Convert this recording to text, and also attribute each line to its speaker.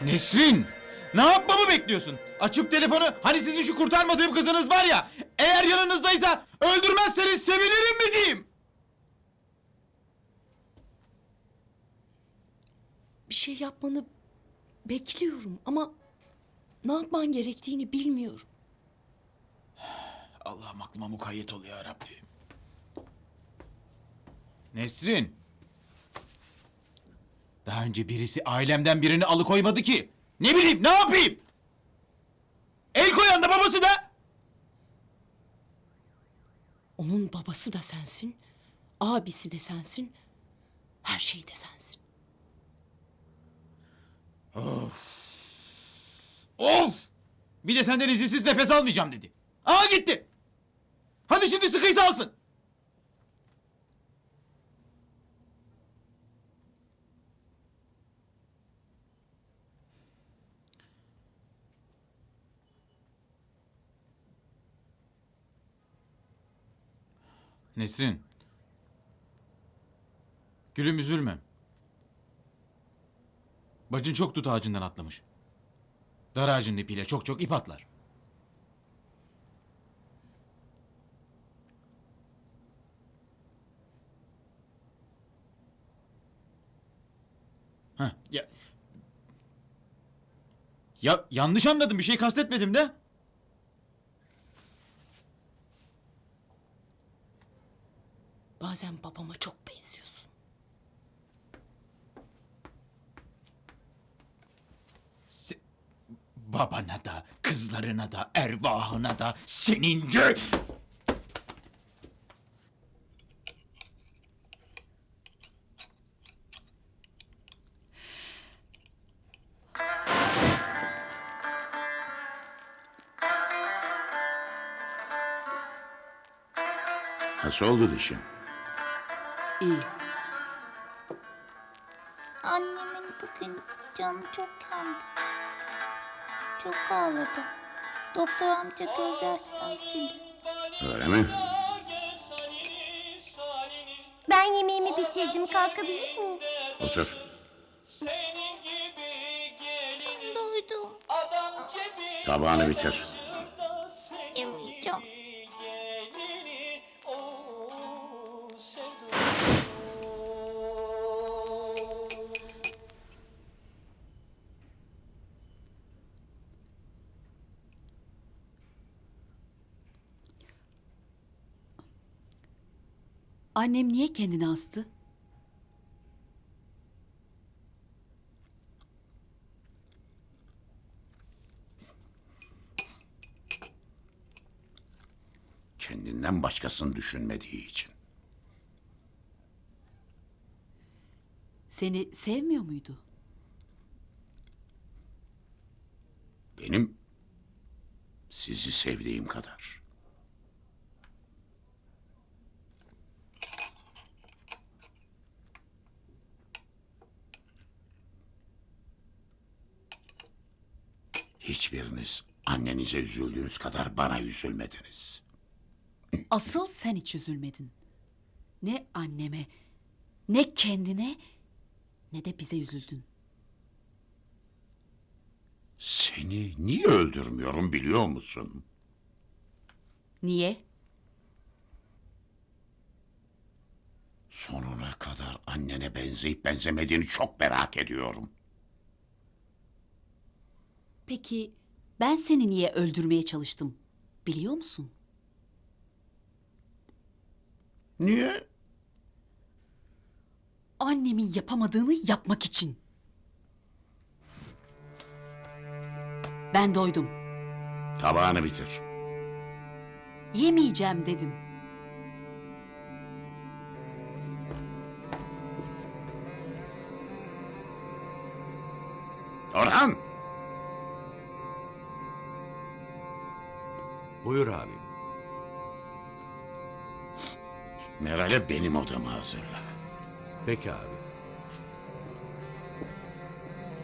Speaker 1: Nesrin! Ne yapmamı bekliyorsun? Açıp telefonu hani sizin şu kurtarmadığım kızınız var ya eğer yanınızdaysa öldürmezseniz sevinirim mi diyeyim?
Speaker 2: Bir şey yapmanı bekliyorum ama ne yapman gerektiğini bilmiyorum.
Speaker 1: Allah'ım aklıma mukayyet ol ya Rabbim. Nesrin. Daha önce birisi ailemden birini alıkoymadı ki. Ne bileyim ne yapayım? El koyan da babası da.
Speaker 2: Onun babası da sensin, abisi de sensin, her şey de sensin.
Speaker 1: Of! Bir de senden izinsiz nefes almayacağım dedi. Aa gitti. Hadi şimdi sıkıysa alsın. Nesrin. Gülüm üzülme. Bacın çok tut ağacından atlamış. Dar ağacının ipiyle çok çok ip atlar. Heh, ya... Ya yanlış anladım bir şey kastetmedim de.
Speaker 2: Bazen babama çok benziyorsun.
Speaker 1: Se- babana da, kızlarına da, erbahına da, senin de...
Speaker 3: Nasıl oldu dişin?
Speaker 2: İyi.
Speaker 4: Annemin bugün canı çok yandı. Çok ağladı. Doktor amca gözyaşlarını sildi.
Speaker 3: Öyle mi?
Speaker 4: Ben yemeğimi bitirdim. Kalkabilir miyim?
Speaker 3: Otur.
Speaker 4: Doydum.
Speaker 3: Tabağını bitir.
Speaker 5: Annem niye kendini astı?
Speaker 3: Kendinden başkasını düşünmediği için.
Speaker 5: Seni sevmiyor muydu?
Speaker 3: Benim sizi sevdiğim kadar. Hiçbiriniz annenize üzüldüğünüz kadar bana üzülmediniz.
Speaker 5: Asıl sen hiç üzülmedin. Ne anneme, ne kendine, ne de bize üzüldün.
Speaker 3: Seni niye öldürmüyorum biliyor musun?
Speaker 5: Niye?
Speaker 3: Sonuna kadar annene benzeyip benzemediğini çok merak ediyorum.
Speaker 5: Peki ben seni niye öldürmeye çalıştım? Biliyor musun?
Speaker 3: Niye?
Speaker 5: Annemin yapamadığını yapmak için. Ben doydum.
Speaker 3: Tabağını bitir.
Speaker 5: Yemeyeceğim dedim.
Speaker 3: Orhan!
Speaker 6: Buyur abi.
Speaker 3: Meral'e benim odamı hazırla.
Speaker 6: Peki abi.